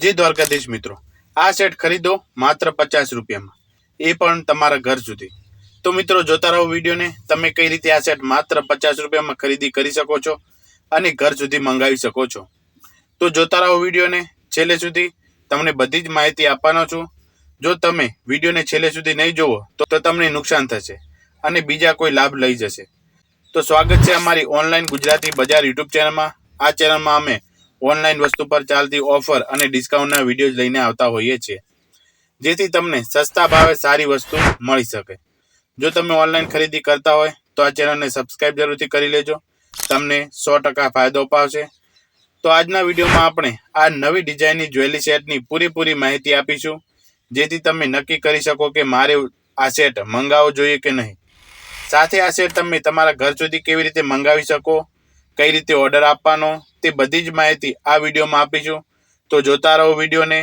જે દ્વારકાધીશ મિત્રો. આ સેટ ખરીદો માત્ર પચાસ રૂપિયામાં. એ પણ તમારા ઘર સુધી. તો મિત્રો, જોતા રહો વિડીયોને. તમે કઈ રીતે આ સેટ માત્ર પચાસ રૂપિયામાં ખરીદી કરી શકો છો અને ઘર સુધી મંગાવી શકો છો. તો જોતા રહો વિડીયોને. છેલ્લે સુધી તમને બધી જ માહિતી આપવાનો છું. જો તમે વિડીયોને છેલ્લે સુધી નહીં જુઓ તો તમને નુકસાન થશે અને બીજા કોઈ લાભ લઈ જશે. તો સ્વાગત છે અમારી ઓનલાઈન ગુજરાતી બજાર યુટ્યુબ ચેનલમાં. આ ચેનલમાં અમે ઓનલાઈન વસ્તુ પર ચાલતી ઓફર અને ડિસ્કાઉન્ટના વીડિયો લઈને આવતા હોઈએ છીએ. જેથી તમને સસ્તા ભાવે સારી વસ્તુ મળી શકે. જો તમે ઓનલાઈન ખરીદી કરતા હોય, તો આ ચેનલને સબસ્ક્રાઇબ જરૂરથી કરી લેજો. તમને સો ટકા ફાયદો પાવશે તો આજના વિડીયોમાં આપણે આ નવી ડિઝાઇનની જ્વેલરી સેટની પૂરેપૂરી માહિતી આપીશું. જેથી તમે નક્કી કરી શકો કે મારે આ સેટ મંગાવવો જોઈએ કે નહીં. સાથે આ સેટ તમે તમારા ઘર સુધી કેવી રીતે મંગાવી શકો? કઈ રીતે ઓર્ડર આપવાનો, તે બધી જ માહિતી આ વિડીયોમાં આપીશું. તો જોતા રહો વિડીયોને.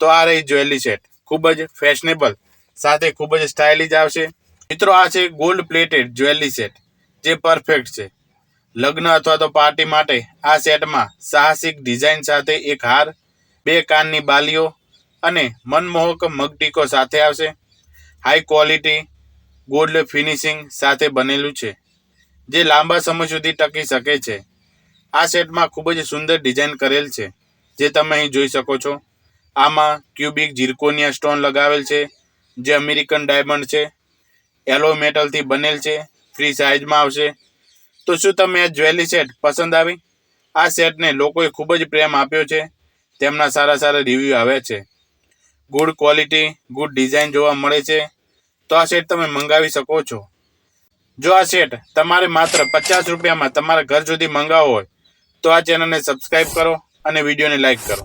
તો આ રહી જ્વેલરી સેટ ખૂબ જ ફેશનેબલ સાથે ખૂબ જ સ્ટાઇલિશ આવશે. મિત્રો, આ છે ગોલ્ડ પ્લેટેડ જ્વેલરી સેટ જે પરફેક્ટ છે. લગ્ન અથવા તો પાર્ટી માટે આ સેટમાં સાહસિક ડિઝાઇન સાથે એક હાર, બે કાનની બાલીઓ અને મનમોહક મગટીકો સાથે આવશે. હાઈ ક્વોલિટી ગોલ્ડ ફિનિશિંગ સાથે બનેલું છે. જે લાંબા સમય સુધી ટકી શકે છે. આ સેટમાં ખૂબ જ સુંદર ડિઝાઇન કરેલ છે, જે તમે અહીં જોઈ શકો છો. આમાં ક્યુબિક ઝિરકોનિયા સ્ટોન લગાવેલ છે, જે અમેરિકન ડાયમંડ છે, એલો મેટલથી બનેલ છે, ફ્રી સાઇઝમાં આવશે. તો શું તમે આ જ્વેલરી સેટ પસંદ આવી? આ સેટને લોકોએ ખૂબ જ પ્રેમ આપ્યો છે. તેમના સારા સારા રિવ્યૂ આવ્યા છે. ગુડ ક્વોલિટી, ગુડ ડિઝાઇન જોવા મળે છે. તો આ સેટ તમે મંગાવી શકો છો. જો આ સેટ તમારે માત્ર પચાસ રૂપિયામાં તમારા ઘર સુધી મંગાવવો હોય, તો આ ચેનલને સબસ્ક્રાઇબ કરો અને વિડીયોને લાઇક કરો.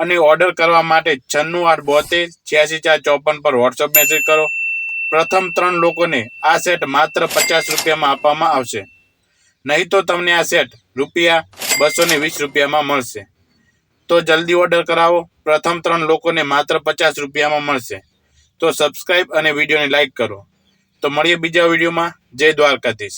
અને ઓર્ડર કરવા માટે છન્નું આઠ બોતેર છ્યાસી ચાર ચોપન પર વોટ્સઅપ મેસેજ કરો. પ્રથમ ત્રણ લોકોને આ સેટ માત્ર પચાસ રૂપિયામાં આપવામાં આવશે. નહીં તો તમને આ સેટ રૂપિયા બસો ને વીસ રૂપિયામાં મળશે. તો જલ્દી ઓર્ડર કરાવો. પ્રથમ ત્રણ લોકોને માત્ર પચાસ રૂપિયામાં મળશે. તો સબસ્ક્રાઇબ અને વિડીયોને લાઇક કરો. તો મળીએ બીજા વિડીયોમાં. જય દ્વારકાધીશ.